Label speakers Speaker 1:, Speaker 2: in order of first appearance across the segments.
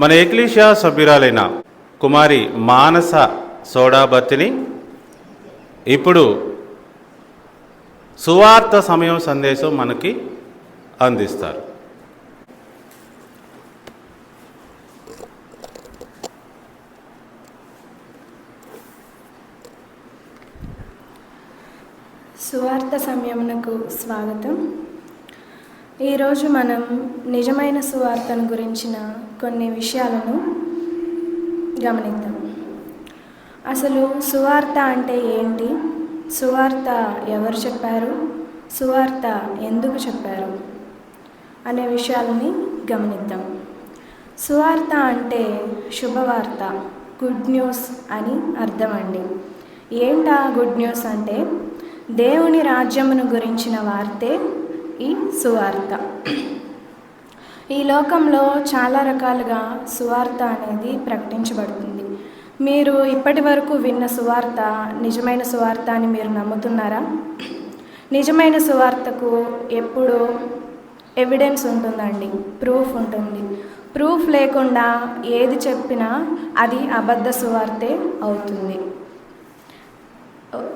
Speaker 1: మన ఎక్లీషియా సభ్యురాలైన కుమారి మానస సోడాబత్తిని ఇప్పుడు సువార్త సమయం సందేశం మనకి అందిస్తారు.
Speaker 2: సువార్త సమయమునకు స్వాగతం. ఈరోజు మనం నిజమైన సువార్తను గురించిన కొన్ని విషయాలను గమనిద్దాం. అసలు సువార్త అంటే ఏంటి? సువార్త ఎవరు చెప్పారు? సువార్త ఎందుకు చెప్పారు? అనే విషయాలని గమనిద్దాం. సువార్త అంటే శుభవార్త గుడ్ న్యూస్ అని అర్థం అండి. ఏంటా గుడ్ న్యూస్ అంటే? దేవుని రాజ్యమును గురించిన వార్తే ఈ సువార్త. ఈ లోకంలో చాలా రకాలుగా సువార్త అనేది ప్రకటించబడుతుంది. మీరు ఇప్పటి వరకు విన్న సువార్త నిజమైన సువార్త అని మీరు నమ్ముతున్నారా? నిజమైన సువార్తకు ఎప్పుడు ఎవిడెన్స్ ఉంటుందండి. ప్రూఫ్ ఉంటుంది. ప్రూఫ్ లేకుండా ఏది చెప్పినా అది అబద్ధ సువార్తే అవుతుంది.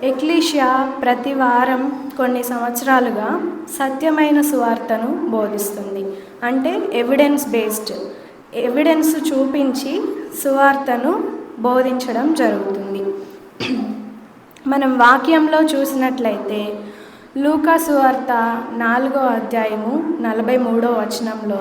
Speaker 2: ఎక్లీషియా ప్రతి వారం కొన్ని సంవత్సరాలుగా సత్యమైన సువార్తను బోధిస్తుంది. అంటే ఎవిడెన్స్ బేస్డ్ ఎవిడెన్స్ చూపించి సువార్తను బోధించడం జరుగుతుంది. మనం వాక్యంలో చూసినట్లయితే లూకా సువార్త నాలుగో అధ్యాయము నలభై మూడో వచనంలో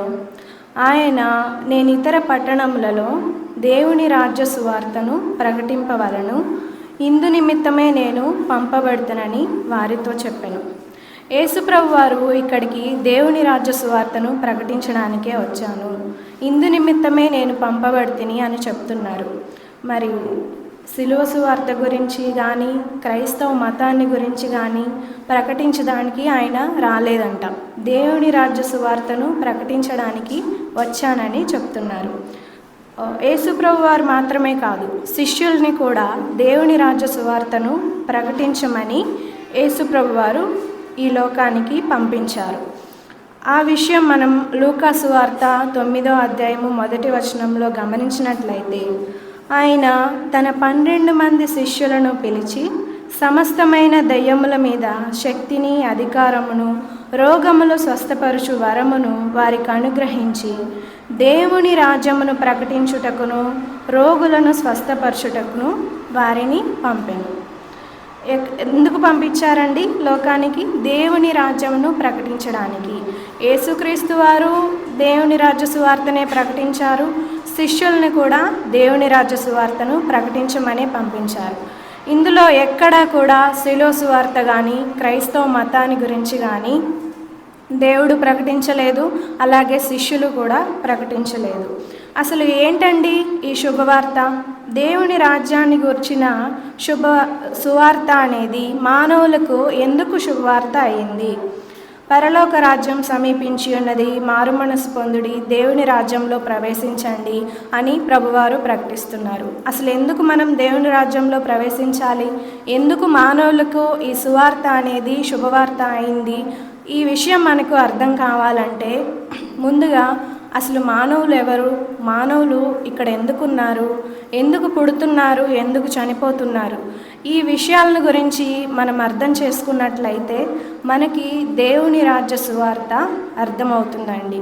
Speaker 2: ఆయన నేను ఇతర పట్టణములలో దేవుని రాజ్య సువార్తను ప్రకటింపవలను ఇందు నిమిత్తమే నేను పంపబడుతానని వారితో చెప్పాను. యేసుప్రభు వారు ఇక్కడికి దేవుని రాజ్య సువార్తను ప్రకటించడానికే వచ్చాను. ఇందు నిమిత్తమే నేను పంపబడితిని అని చెప్తున్నారు. మరి సిలువ సువార్త గురించి కానీ క్రైస్తవ మతాన్ని గురించి కానీ ప్రకటించడానికి ఆయన రాలేదంట. దేవుని రాజ్య సువార్తను ప్రకటించడానికి వచ్చానని చెప్తున్నారు. యేసుప్రభు వారు మాత్రమే కాదు శిష్యుల్ని కూడా దేవుని రాజ్య సువార్తను ప్రకటించమని యేసుప్రభు వారు ఈ లోకానికి పంపించారు. ఆ విషయం మనం లూకా సువార్త తొమ్మిదో అధ్యాయము మొదటి వచనంలో గమనించినట్లయితే ఆయన తన పన్నెండు మంది శిష్యులను పిలిచి సమస్తమైన దయ్యముల మీద శక్తిని అధికారమును రోగములు స్వస్థపరుచు వరమును వారికి అనుగ్రహించి దేవుని రాజ్యమును ప్రకటించుటకును రోగులను స్వస్థపరచుటకును వారిని పంపెను. ఎందుకు పంపించారండి? లోకానికి దేవుని రాజ్యమును ప్రకటించడానికి. యేసుక్రీస్తు వారు దేవుని రాజ్య సువార్తనే ప్రకటించారు. శిష్యుల్ని కూడా దేవుని రాజ్య సువార్తను ప్రకటించమని పంపించారు. ఇందులో ఎక్కడా కూడా శిలో సువార్త కానీ క్రైస్తవ మతాన్ని గురించి కానీ దేవుడు ప్రకటించలేదు అలాగే శిష్యులు కూడా ప్రకటించలేదు. అసలు ఏంటండి ఈ శుభవార్త? దేవుని రాజ్యాన్ని గుర్చిన శుభ సువార్త అనేది మానవులకు ఎందుకు శుభవార్త అయింది? పరలోక రాజ్యం సమీపించి ఉన్నది. మారుమనసు పొందుడి దేవుని రాజ్యంలో ప్రవేశించండి అని ప్రభువారు ప్రకటిస్తున్నారు. అసలు ఎందుకు మనం దేవుని రాజ్యంలో ప్రవేశించాలి? ఎందుకు మానవులకు ఈ సువార్త అనేది శుభవార్త అయింది? ఈ విషయం మనకు అర్థం కావాలంటే ముందుగా అసలు మానవులు ఎవరు? మానవులు ఇక్కడ ఎందుకున్నారు? ఎందుకు పుడుతున్నారు? ఎందుకు చనిపోతున్నారు? ఈ విషయాలను గురించి మనం అర్థం చేసుకున్నట్లయితే మనకి దేవుని రాజ్య సువార్త అర్థమవుతుందండి.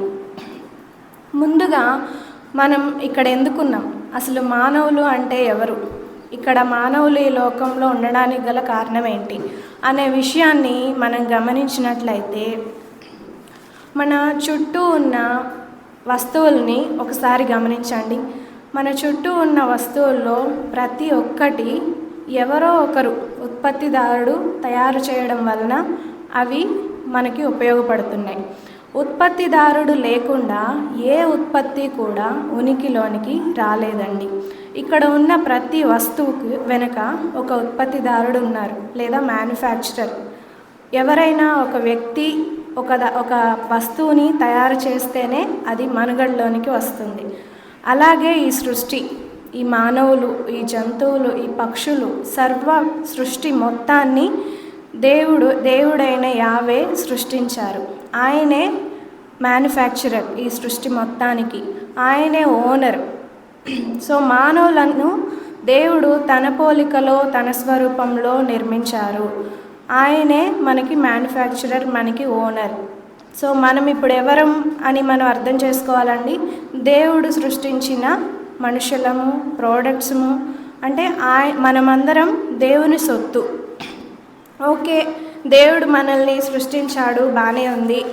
Speaker 2: ముందుగా మనం ఇక్కడ ఎందుకున్నాం? అసలు మానవులు అంటే ఎవరు? ఇక్కడ మానవులు ఈ లోకంలో ఉండడానికి గల కారణం ఏంటి అనే విషయాన్ని మనం గమనించినట్లయితే మన చుట్టూ ఉన్న వస్తువుల్ని ఒకసారి గమనించండి. మన చుట్టూ ఉన్న వస్తువుల్లో ప్రతి ఒక్కటి ఎవరో ఒకరు ఉత్పత్తిదారుడు తయారు చేయడం వలన అవి మనకి ఉపయోగపడుతున్నాయి. ఉత్పత్తిదారుడు లేకుండా ఏ ఉత్పత్తి కూడా ఉనికిలోనికి రాలేదండి. ఇక్కడ ఉన్న ప్రతి వస్తువుకు వెనుక ఒక ఉత్పత్తిదారుడు ఉన్నారు లేదా మ్యానుఫ్యాక్చరర్. ఎవరైనా ఒక వ్యక్తి ఒక ఒక వస్తువుని తయారు చేస్తేనే అది మనుగడలోనికి వస్తుంది. అలాగే ఈ సృష్టి ఈ మానవులు ఈ జంతువులు ఈ పక్షులు సర్వ సృష్టి మొత్తాన్ని దేవుడు దేవుడైన యావే సృష్టించారు. ఆయనే మ్యానుఫ్యాక్చరర్ ఈ సృష్టి మొత్తానికి. ఆయనే ఓనర్ సో మానవులను దేవుడు తన పోలికలో తన స్వరూపంలో నిర్మించారు. ఆయనే మనకి మ్యానుఫ్యాక్చరర్ మనకి ఓనర్ సో మనం ఇప్పుడు ఎవరం అని మనం అర్థం చేసుకోవాలండి? దేవుడు సృష్టించిన మనుషులము ప్రోడక్ట్స్ము అంటే ఆయ మనమందరం దేవుని సొత్తు. ఓకే దేవుడు మనల్ని సృష్టించాడు బాగానే ఉంది.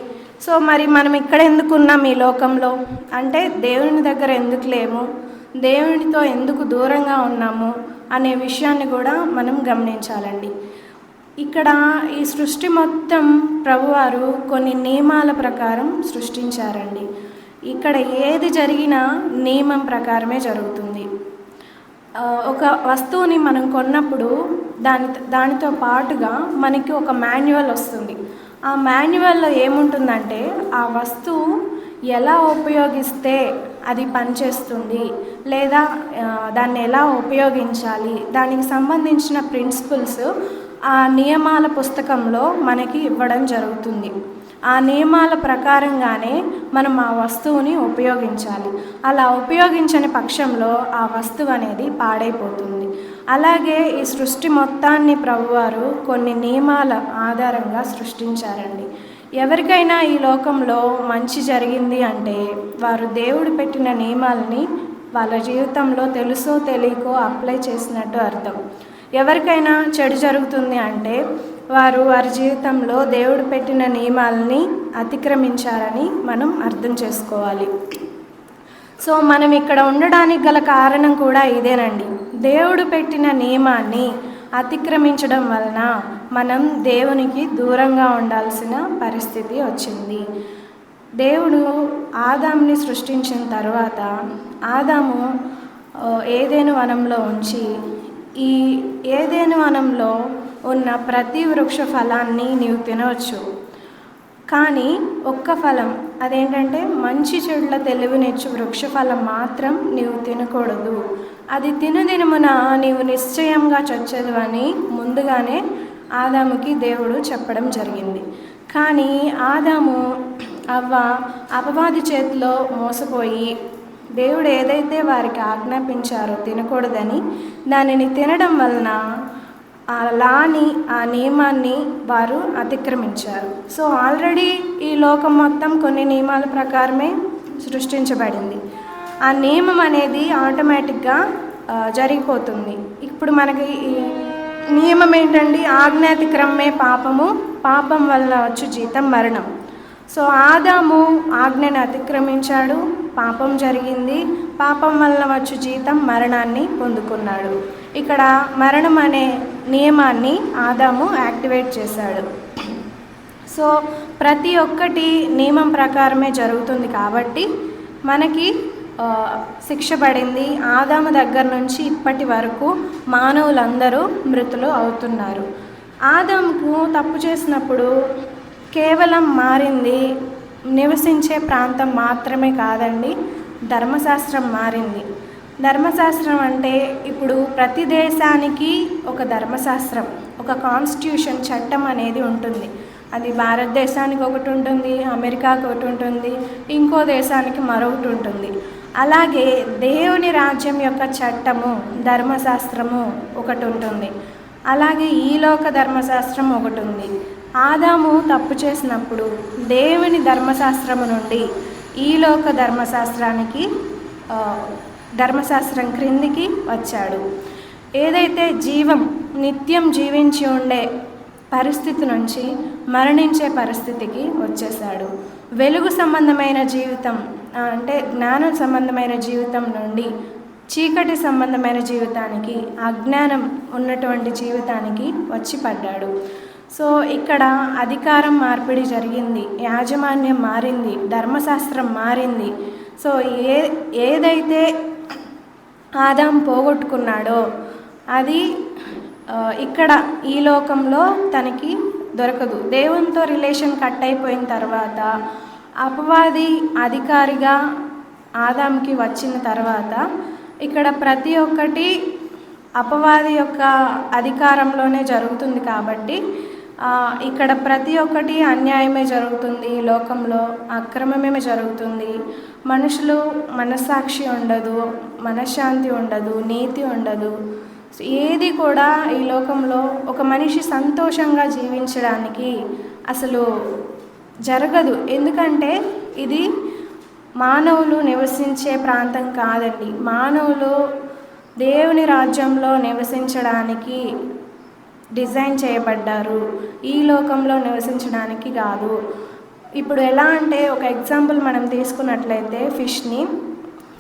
Speaker 2: సో మరి మనం ఇక్కడ ఎందుకున్నాం ఈ లోకంలో? అంటే దేవుని దగ్గర ఎందుకు లేము? దేవునితో ఎందుకు దూరంగా ఉన్నాము? అనే విషయాన్ని కూడా మనం గమనించాలండి. ఇక్కడ ఈ సృష్టి మొత్తం ప్రభువారు కొన్ని నియమాల ప్రకారం సృష్టించారండి. ఇక్కడ ఏది జరిగినా నియమం ప్రకారమే జరుగుతుంది. ఒక వస్తువుని మనం కొన్నప్పుడు దాని దానితో పాటుగా మనకి ఒక మాన్యువల్ వస్తుంది. ఆ మాన్యువల్లో ఏముంటుందంటే ఆ వస్తువు ఎలా ఉపయోగిస్తే అది పనిచేస్తుంది లేదా దాన్ని ఎలా ఉపయోగించాలి దానికి సంబంధించిన ప్రిన్సిపల్స్ ఆ నియమాల పుస్తకంలో మనకి ఇవ్వడం జరుగుతుంది. ఆ నియమాల ప్రకారంగానే మనం ఆ వస్తువుని ఉపయోగించాలి. అలా ఉపయోగించని పక్షంలో ఆ వస్తువు అనేది పాడైపోతుంది. అలాగే ఈ సృష్టి మొత్తాన్ని ప్రభువారు కొన్ని నియమాల ఆధారంగా సృష్టించారండి. ఎవరికైనా ఈ లోకంలో మంచి జరిగింది అంటే వారు దేవుడు పెట్టిన నియమాలని వాళ్ళ జీవితంలో తెలుసో తెలియకో అప్లై చేసినట్టు అర్థం. ఎవరికైనా చెడు జరుగుతుంది అంటే వారు వారి జీవితంలో దేవుడు పెట్టిన నియమాలని అతిక్రమించారని మనం అర్థం చేసుకోవాలి. సో మనం ఇక్కడ ఉండడానికి గల కారణం కూడా ఇదేనండి. దేవుడు పెట్టిన నియమాన్ని అతిక్రమించడం వలన మనం దేవునికి దూరంగా ఉండాల్సిన పరిస్థితి వచ్చింది. దేవుడు ఆదాంని సృష్టించిన తర్వాత ఆదాము ఏదేను వనంలో ఉంచి ఈ ఏదేని వనంలో ఉన్న ప్రతి వృక్ష ఫలాన్ని నీవు తినవచ్చు. కానీ ఒక్క ఫలం అదేంటంటే మంచి చెడుల తెలివినిచ్చు వృక్ష ఫలం మాత్రం నీవు తినకూడదు. అది తినదినమున నీవు నిశ్చయంగా చచ్చదు అని ముందుగానే ఆదాముకి దేవుడు చెప్పడం జరిగింది. కానీ ఆదాము అవ్వ అపవాది చేతిలో మోసపోయి దేవుడు ఏదైతే వారికి ఆజ్ఞాపించారో తినకూడదని దానిని తినడం వలన ఆ లాని ఆ నియమాన్ని వారు అతిక్రమించారు. సో ఆల్రెడీ ఈ లోకం మొత్తం కొన్ని నియమాల ప్రకారమే సృష్టించబడింది. ఆ నియమం అనేది ఆటోమేటిక్గా జరిగిపోతుంది. ఇప్పుడు మనకి ఈ నియమం ఏంటండి? ఆజ్ఞాతిక్రమే పాపము. పాపం వల్ల వచ్చు జీతం మరణం. సో ఆదాము ఆజ్ఞను అతిక్రమించాడు. పాపం జరిగింది. పాపం వల్ల వచ్చు జీతం మరణాన్ని పొందుకున్నాడు. ఇక్కడ మరణం అనే నియమాన్ని ఆదాము యాక్టివేట్ చేశాడు. సో ప్రతి ఒక్కటి నియమం ప్రకారమే జరుగుతుంది కాబట్టి మనకి శిక్ష పడింది. ఆదాము దగ్గర నుంచి ఇప్పటి వరకు మానవులందరూ మృతులు అవుతున్నారు. ఆదాముకు తప్పు చేసినప్పుడు కేవలం మారింది నివసించే ప్రాంతం మాత్రమే కాదండి ధర్మశాస్త్రం మారింది. ధర్మశాస్త్రం అంటే ఇప్పుడు ప్రతి దేశానికి ఒక ధర్మశాస్త్రం ఒక కాన్స్టిట్యూషన్ చట్టం అనేది ఉంటుంది. అది భారతదేశానికి ఒకటి ఉంటుంది అమెరికాకి ఒకటి ఉంటుంది ఇంకో దేశానికి మరొకటి ఉంటుంది. అలాగే దేవుని రాజ్యం యొక్క చట్టము ధర్మశాస్త్రము ఒకటి ఉంటుంది. అలాగే ఈలోక ధర్మశాస్త్రం ఒకటి ఉంది. ఆదాము తప్పు చేసినప్పుడు దేవుని ధర్మశాస్త్రము నుండి ఈలోక ధర్మశాస్త్రానికి ధర్మశాస్త్రం క్రిందికి వచ్చాడు. ఏదైతే జీవం నిత్యం జీవించి ఉండే పరిస్థితి నుంచి మరణించే పరిస్థితికి వచ్చేసాడు వెలుగు సంబంధమైన జీవితం అంటే జ్ఞానం సంబంధమైన జీవితం నుండి చీకటి సంబంధమైన జీవితానికి అజ్ఞానం ఉన్నటువంటి జీవితానికి వచ్చి పడ్డాడు. సో ఇక్కడ అధికారం మార్పిడి జరిగింది యాజమాన్యం మారింది ధర్మశాస్త్రం మారింది. సో ఏ ఏదైతే ఆదాం పోగొట్టుకున్నాడో అది ఇక్కడ ఈ లోకంలో తనకి దొరకదు. దేవునితో రిలేషన్ కట్ అయిపోయిన తర్వాత అపవాది అధికారిగా ఆదాంకి వచ్చిన తర్వాత ఇక్కడ ప్రతి ఒక్కటి అపవాది యొక్క అధికారంలోనే జరుగుతుంది కాబట్టి ఇక్కడ ప్రతి ఒక్కటి అన్యాయమే జరుగుతుంది. ఈ లోకంలో అక్రమమే జరుగుతుంది. మనుషులు మనస్సాక్షి ఉండదు మనశ్శాంతి ఉండదు నీతి ఉండదు. ఏది కూడా ఈ లోకంలో ఒక మనిషి సంతోషంగా జీవించడానికి అసలు జరగదు. ఎందుకంటే ఇది మానవులు నివసించే ప్రాంతం కాదండి. మానవులు దేవుని రాజ్యంలో నివసించడానికి డిజైన్ చేయబడ్డారు. ఈ లోకంలో నివసించడానికి కాదు. ఇప్పుడు ఎలా అంటే ఒక ఎగ్జాంపుల్ మనం తీసుకున్నట్లయితే ఫిష్ని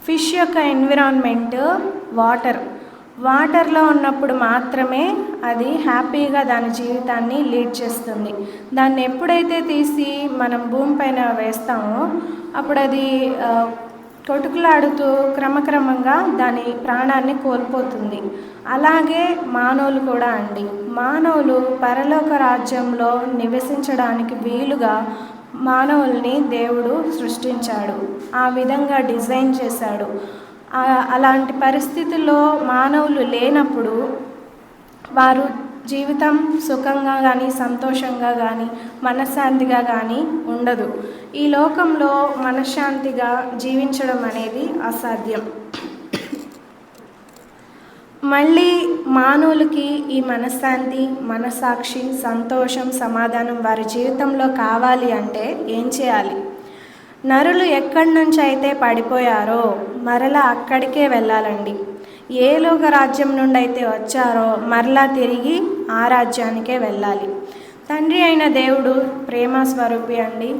Speaker 2: ఫిష్ యొక్క ఎన్విరాన్మెంట్ వాటర్. వాటర్లో ఉన్నప్పుడు మాత్రమే అది హ్యాపీగా దాని జీవితాన్ని లీడ్ చేస్తుంది. దాన్ని ఎప్పుడైతే తీసి మనం భూమి పైన వేస్తామో అప్పుడు అది కొటుకులాడుతూ క్రమక్రమంగా దాని ప్రాణాన్ని కోల్పోతుంది. అలాగే మానవులు కూడా అండి. మానవులు పరలోక రాజ్యంలో నివసించడానికి వీలుగా మానవుల్ని దేవుడు సృష్టించాడు. ఆ విధంగా డిజైన్ చేశాడు. అలాంటి పరిస్థితుల్లో మానవులు లేనప్పుడు వారు జీవితం సుఖంగా కానీ సంతోషంగా కానీ మనశ్శాంతిగా కానీ ఉండదు. ఈ లోకంలో మనశ్శాంతిగా జీవించడం అనేది అసాధ్యం. మళ్ళీ మానవులకి ఈ మనశ్శాంతి మనసాక్షి సంతోషం సమాధానం వారి జీవితంలో కావాలి అంటే ఏం చేయాలి? నరులు ఎక్కడి నుంచి అయితే పడిపోయారో మరలా అక్కడికే వెళ్ళాలండి. ఏ లోక రాజ్యం నుండి అయితే వచ్చారో మరలా తిరిగి ఆ రాజ్యానికే వెళ్ళాలి. తండ్రి అయిన దేవుడు ప్రేమ స్వరూపి అండి.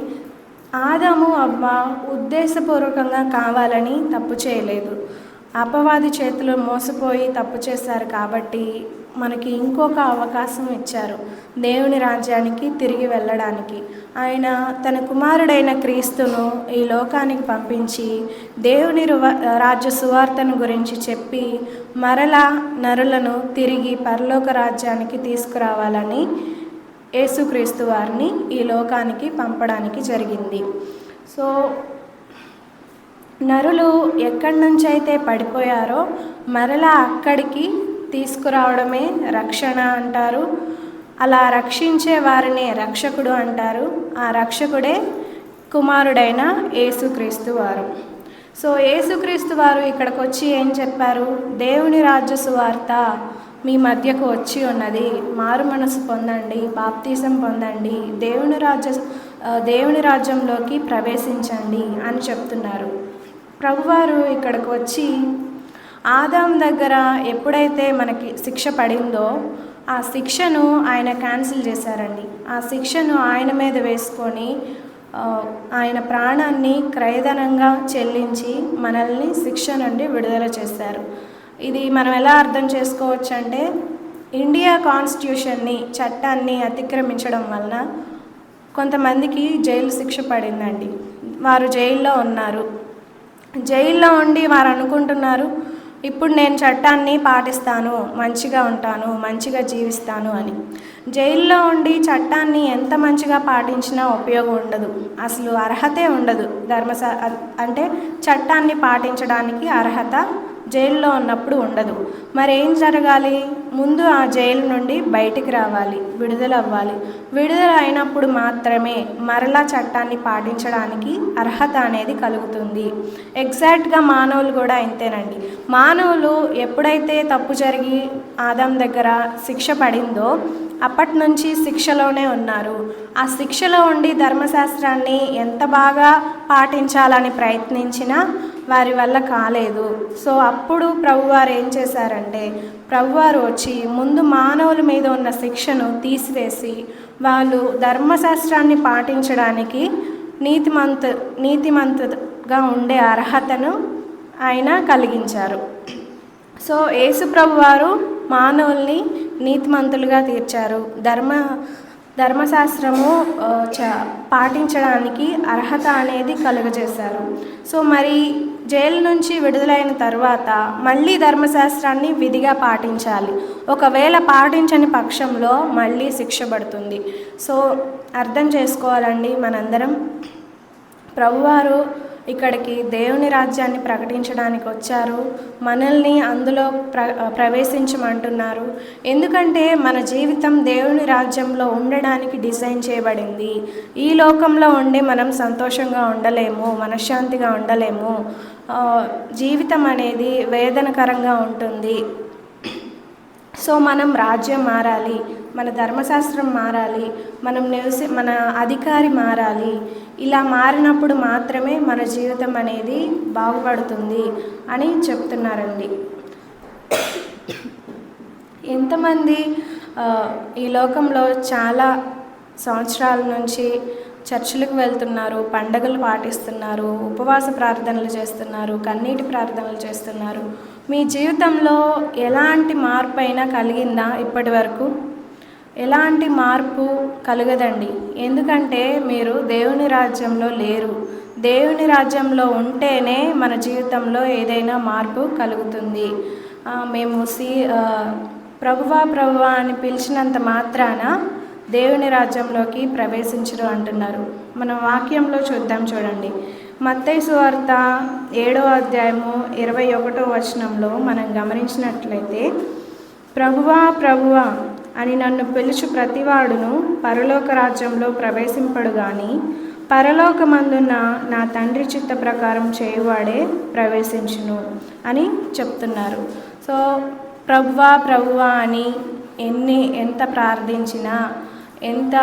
Speaker 2: ఆదాము అవ్వ ఉద్దేశపూర్వకంగా కావాలని తప్పు చేయలేదు. అపవాది చేతులు మోసపోయి తప్పు చేశారు కాబట్టి మనకి ఇంకొక అవకాశం ఇచ్చారు దేవుని రాజ్యానికి తిరిగి వెళ్ళడానికి. ఆయన తన కుమారుడైన క్రీస్తును ఈ లోకానికి పంపించి దేవుని రువ- రాజ్య సువార్తను గురించి చెప్పి మరలా నరులను తిరిగి పరలోక రాజ్యానికి తీసుకురావాలని యేసుక్రీస్తు వారిని ఈ లోకానికి పంపడానికి జరిగింది. సో నరులు ఎక్కడి నుంచి అయితే పడిపోయారో మరలా అక్కడికి తీసుకురావడమే రక్షణ అంటారు. అలా రక్షించే వారినే రక్షకుడు అంటారు. ఆ రక్షకుడే కుమారుడైన యేసుక్రీస్తు వారు. సో యేసుక్రీస్తు వారు ఇక్కడికి వచ్చి ఏం చెప్పారు? దేవుని రాజ్య సువార్త మీ మధ్యకు వచ్చి ఉన్నది. మారు మనసు పొందండి బాప్తీసం పొందండి దేవుని రాజ్య దేవుని రాజ్యంలోకి ప్రవేశించండి అని చెప్తున్నారు. ప్రభువారు ఇక్కడికి వచ్చి ఆదాం దగ్గర ఎప్పుడైతే మనకి శిక్ష పడిందో ఆ శిక్షను ఆయన క్యాన్సిల్ చేశారండి. ఆ శిక్షను ఆయన మీద వేసుకొని ఆయన ప్రాణాన్ని క్రయధనంగా చెల్లించి మనల్ని శిక్ష నుండి విడుదల చేశారు. ఇది మనం ఎలా అర్థం చేసుకోవచ్చు అంటే ఇండియా కాన్స్టిట్యూషన్ని చట్టాన్ని అతిక్రమించడం వలన కొంతమందికి జైలు శిక్ష పడిందండి. వారు జైల్లో ఉన్నారు. జైల్లో ఉండి వారు అనుకుంటున్నారు ఇప్పుడు నేను చట్టాన్ని పాటిస్తాను మంచిగా ఉంటాను మంచిగా జీవిస్తాను అని. జైల్లో ఉండి చట్టాన్ని ఎంత మంచిగా పాటించినా ఉపయోగం ఉండదు. అసలు అర్హతే ఉండదు. ధర్మశా అంటే చట్టాన్ని పాటించడానికి అర్హత జైల్లో ఉన్నప్పుడు ఉండదు. మరి ఏం జరగాలి? ముందు ఆ జైలు నుండి బయటికి రావాలి విడుదల అవ్వాలి విడుదల అయినప్పుడు మాత్రమే మరలా చట్టాన్ని పాటించడానికి అర్హత అనేది కలుగుతుంది. ఎగ్జాక్ట్గా మానవులు కూడా ఇంతేనండి. మానవులు ఎప్పుడైతే తప్పు జరిగి ఆదాం దగ్గర శిక్ష పడిందో అప్పటి నుంచి శిక్షలోనే ఉన్నారు. ఆ శిక్షలో ఉండి ధర్మశాస్త్రాన్ని ఎంత బాగా పాటించాలని ప్రయత్నించినా వారి వల్ల కాలేదు. సో అప్పుడు ప్రభువారు ఏం చేశారంటే ప్రభువారు వచ్చి ముందు మానవుల మీద ఉన్న శిక్షను తీసివేసి వాళ్ళు ధర్మశాస్త్రాన్ని పాటించడానికి నీతిమంతు నీతిమంతుగా ఉండే అర్హతను ఆయన కలిగించారు. సో యేసు ప్రభువారు మానవుల్ని నీతిమంతులుగా తీర్చారు. ధర్మ ధర్మశాస్త్రము చ పాటించడానికి అర్హత అనేది కలుగజేశారు. సో మరి జైలు నుంచి విడుదలైన తర్వాత మళ్ళీ ధర్మశాస్త్రాన్ని విధిగా పాటించాలి. ఒకవేళ పాటించని పక్షంలో మళ్ళీ శిక్ష పడుతుంది. సో అర్థం చేసుకోవాలండి మనందరం. ప్రభువారు ఇక్కడికి దేవుని రాజ్యాన్ని ప్రకటించడానికి వచ్చారు. మనల్ని అందులో ప్ర ప్రవేశించమంటున్నారు. ఎందుకంటే మన జీవితం దేవుని రాజ్యంలో ఉండడానికి డిజైన్ చేయబడింది. ఈ లోకంలో ఉండి మనం సంతోషంగా ఉండలేము మనశ్శాంతిగా ఉండలేము. జీవితం అనేది వేదనకరంగా ఉంటుంది. సో మనం రాజ్యం మారాలి మన ధర్మశాస్త్రం మారాలి మనం నివసి మన అధికారి మారాలి ఇలా మారినప్పుడు మాత్రమే మన జీవితం అనేది బాగుపడుతుంది అని చెప్తున్నారండి. ఎంతమంది ఈ లోకంలో చాలా సంవత్సరాల నుంచి చర్చిలకు వెళ్తున్నారు పండగలు పాటిస్తున్నారు ఉపవాస ప్రార్థనలు చేస్తున్నారు కన్నీటి ప్రార్థనలు చేస్తున్నారు. మీ జీవితంలో ఎలాంటి మార్పు అయినా కలిగిందా ఇప్పటి వరకు? ఎలాంటి మార్పు కలగదండి. ఎందుకంటే మీరు దేవుని రాజ్యంలో లేరు. దేవుని రాజ్యంలో ఉంటేనే మన జీవితంలో ఏదైనా మార్పు కలుగుతుంది. మేము సి ప్రభువా ప్రభువా అని పిలిచినంత మాత్రాన దేవుని రాజ్యంలోకి ప్రవేశించరు అంటున్నారు. మన వాక్యంలో చూద్దాం చూడండి. మత్తయి సువార్త ఏడో అధ్యాయము ఇరవై ఒకటో వచనంలో మనం గమనించినట్లయితే ప్రభువా ప్రభువా అని నన్ను పిలుచు ప్రతివాడును పరలోక రాజ్యంలో ప్రవేశింపడు గాని పరలోకమందున్న నా తండ్రి చిత్త ప్రకారం చేయువాడే ప్రవేశించును అని చెప్తున్నారు. సో ప్రభువా ప్రభువా అని ఎన్ని ఎంత ప్రార్థించినా ఎంత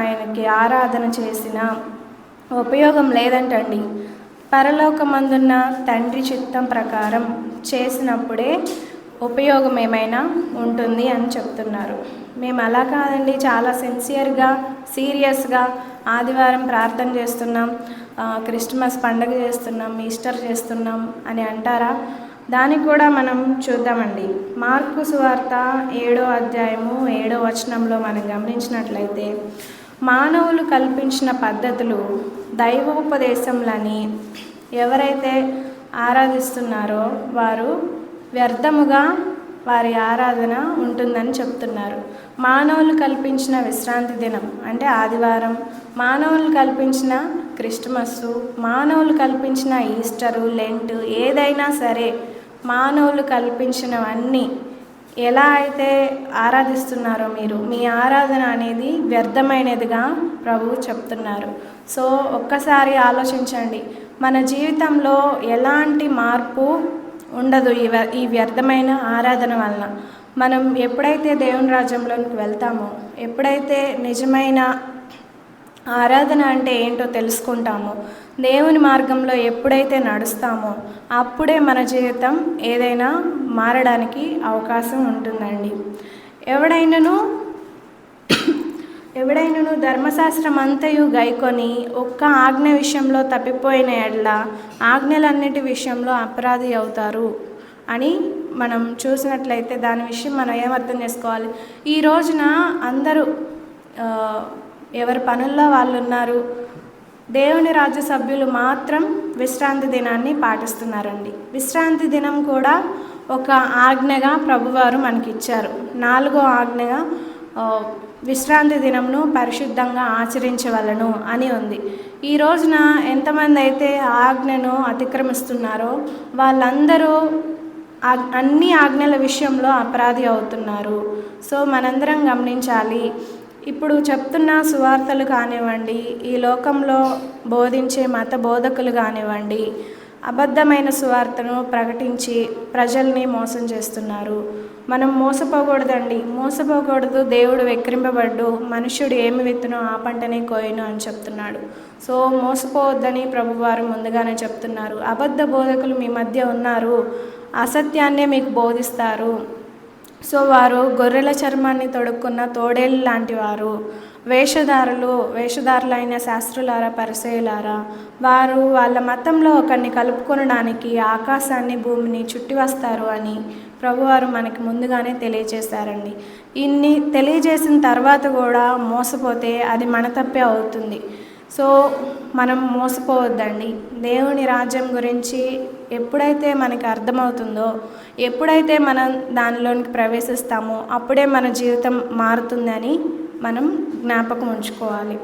Speaker 2: ఆయనకి ఆరాధన చేసినా ఉపయోగం లేదంటండి. పరలోకమందున్న తండ్రి చిత్తం ప్రకారం చేసినప్పుడే ఉపయోగం ఏమైనా ఉంటుంది అని చెప్తున్నారు. మేము అలా కాదండి చాలా సిన్సియర్గా సీరియస్గా ఆదివారం ప్రార్థన చేస్తున్నాం. క్రిస్మస్ పండగ చేస్తున్నాం ఈస్టర్ చేస్తున్నాం అని అంటారా? దాన్ని కూడా మనం చూద్దామండి. మార్కు సువార్త ఏడో అధ్యాయము ఏడో వచనంలో మనం గమనించినట్లయితే మానవులు కల్పించిన పద్ధతులు దైవోపదేశంలని ఎవరైతే ఆరాధిస్తున్నారో వారు వ్యర్థముగా వారి ఆరాధన ఉంటుందని చెప్తున్నారు. మానవులు కల్పించిన విశ్రాంతి దినం అంటే ఆదివారం మానవులు కల్పించిన క్రిస్టమస్సు మానవులు కల్పించిన ఈస్టరు లెంట్ ఏదైనా సరే మానవులు కల్పించినవన్నీ ఎలా అయితే ఆరాధిస్తున్నారో మీరు మీ ఆరాధన అనేది వ్యర్థమైనదిగా ప్రభువు చెప్తున్నారు. సో ఒక్కసారి ఆలోచించండి. మన జీవితంలో ఎలాంటి మార్పు ఉండదు ఈ వ్య- ఈ వ్యర్థమైన ఆరాధన వలన. మనం ఎప్పుడైతే దేవుని రాజ్యంలోనికి వెళ్తామో ఎప్పుడైతే నిజమైన ఆరాధన అంటే ఏంటో తెలుసుకుంటాము. దేవుని మార్గంలో ఎప్పుడైతే నడుస్తామో అప్పుడే మన జీవితం ఏదైనా మారడానికి అవకాశం ఉంటుందండి. ఎవడైనాను ఎవడైనను ధర్మశాస్త్రం అంతయు గైకొని ఒక్క ఆజ్ఞ విషయంలో తప్పిపోయిన ఎడ్ల ఆజ్ఞలన్నిటి విషయంలో అపరాధి అవుతారు అని మనం చూసినట్లయితే దాని విషయం మనం ఏమర్థం చేసుకోవాలి? ఈ రోజున అందరూ ఎవరి పనుల్లో వాళ్ళు ఉన్నారు దేవుని రాజ్య సభ్యులు మాత్రం విశ్రాంతి దినాన్ని పాటిస్తున్నారండి. విశ్రాంతి దినం కూడా ఒక ఆజ్ఞగా ప్రభువారు మనకిచ్చారు. నాలుగో ఆజ్ఞగా విశ్రాంతి దినంను పరిశుద్ధంగా ఆచరించవలను అని ఉంది. ఈ రోజున ఎంతమంది అయితే ఆజ్ఞను అతిక్రమిస్తున్నారో వాళ్ళందరూ అన్ని ఆజ్ఞల విషయంలో అపరాధి అవుతున్నారు. సో మనందరం గమనించాలి ఇప్పుడు చెప్తున్న సువార్తలు కానివ్వండి ఈ లోకంలో బోధించే మత బోధకులు కానివ్వండి అబద్ధమైన సువార్తను ప్రకటించి ప్రజల్ని మోసం చేస్తున్నారు. మనం మోసపోకూడదండి. మోసపోకూడదు దేవుడు వెక్రింపబడ్డు మనుష్యుడు ఏమి విత్తునో ఆ పంటనే కోయను అని చెప్తున్నాడు. సో మోసపోవద్దని ప్రభువారు ముందుగానే చెప్తున్నారు. అబద్ధ బోధకులు మీ మధ్య ఉన్నారు. అసత్యాన్నే మీకు బోధిస్తారు. సో వారు గొర్రెల చర్మాన్ని తొడుక్కున్న తోడేళ్ళు లాంటి వారు వేషధారులు వేషధారులైన శాస్త్రులారా పరిచయులారా వారు వాళ్ళ మతంలో ఒకరిని కలుపుకొనడానికి ఆకాశాన్ని భూమిని చుట్టి వస్తారు అని ప్రభువారు మనకి ముందుగానే తెలియజేశారండి. ఇన్ని తెలియజేసిన తర్వాత కూడా మోసపోతే అది మన తప్పే అవుతుంది. సో మనం మోసపోవద్దండి. దేవుని రాజ్యం గురించి ఎప్పుడైతే మనకి అర్థమవుతుందో ఎప్పుడైతే మనం దానిలోనికి ప్రవేశిస్తామో అప్పుడే మన జీవితం మారుతుందని మనం జ్ఞాపకం ఉంచుకోవాలి.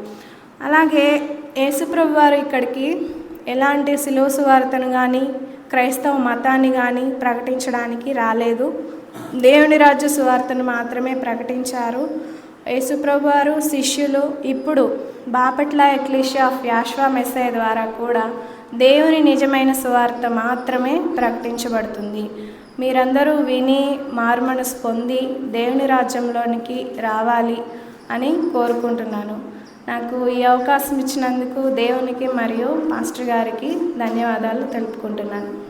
Speaker 2: అలాగే యేసుప్రభు వారు ఇక్కడికి ఎలాంటి శిలువ సువార్తను కానీ క్రైస్తవ మతాన్ని కానీ ప్రకటించడానికి రాలేదు. దేవుని రాజ్య సువార్తను మాత్రమే ప్రకటించారు. యేసుప్రభు వారు శిష్యులు ఇప్పుడు Bapatla Ecclesia of Yashua Messiah ద్వారా కూడా దేవుని నిజమైన సువార్త మాత్రమే ప్రకటించబడుతుంది. మీరందరూ విని మార్మనసు పొంది దేవుని రాజ్యంలోనికి రావాలి అని కోరుకుంటున్నాను. నాకు ఈ అవకాశం ఇచ్చినందుకు దేవునికి మరియు మాస్టర్ గారికి ధన్యవాదాలు తెలుపుకుంటున్నాను.